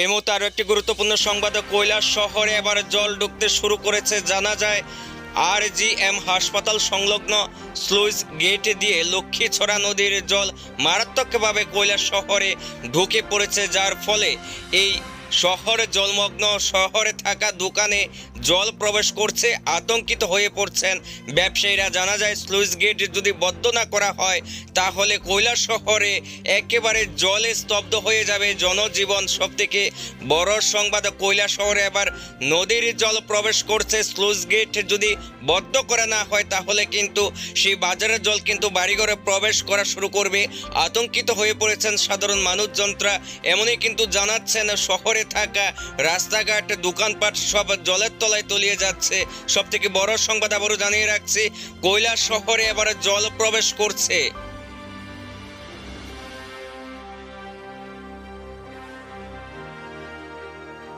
এই মুহূর্তে আরও একটি গুরুত্বপূর্ণ সংবাদ, কৈলাস শহরে এবার জল ঢুকতে শুরু করেছে জানা যায় আর জি এম হাসপাতাল সংলগ্ন স্লুইস গেট দিয়ে লক্ষ্মীছড়া নদীর জল মারাত্মকভাবে কৈলাস শহরে ঢুকে পড়েছে, যার ফলে এই শহরে জলমগ্ন, শহরে থাকা দোকানে জল প্রবেশ করছে, আতঙ্কিত হয়ে পড়ছেন ব্যবসায়ীরা। জানা যায়, স্লুইস গেট যদি বদ্ধ না করা হয়, তাহলে কৈলাস শহরে একেবারে জলে স্তব্ধ হয়ে যাবে জনজীবন। সব থেকে বড় সংবাদ, কৈলাস শহরে এবার নদীর জল প্রবেশ করছে। স্লুইস গেট যদি বদ্ধ করা না হয়, তাহলে কিন্তু সেই বাজারের জল কিন্তু বাড়িঘরে প্রবেশ করা শুরু করবে। আতঙ্কিত হয়ে পড়েছেন সাধারণ মানুষজনরা। এমনই কিন্তু জানাচ্ছেন শহরে থাকা রাস্তাঘাট, দোকানপাট সব জলের তলায় তলিয়ে যাচ্ছে। সব থেকে বড় সংবাদ আবারও জানিয়ে রাখছি কৈলাস শহরে এবারে জল প্রবেশ করছে।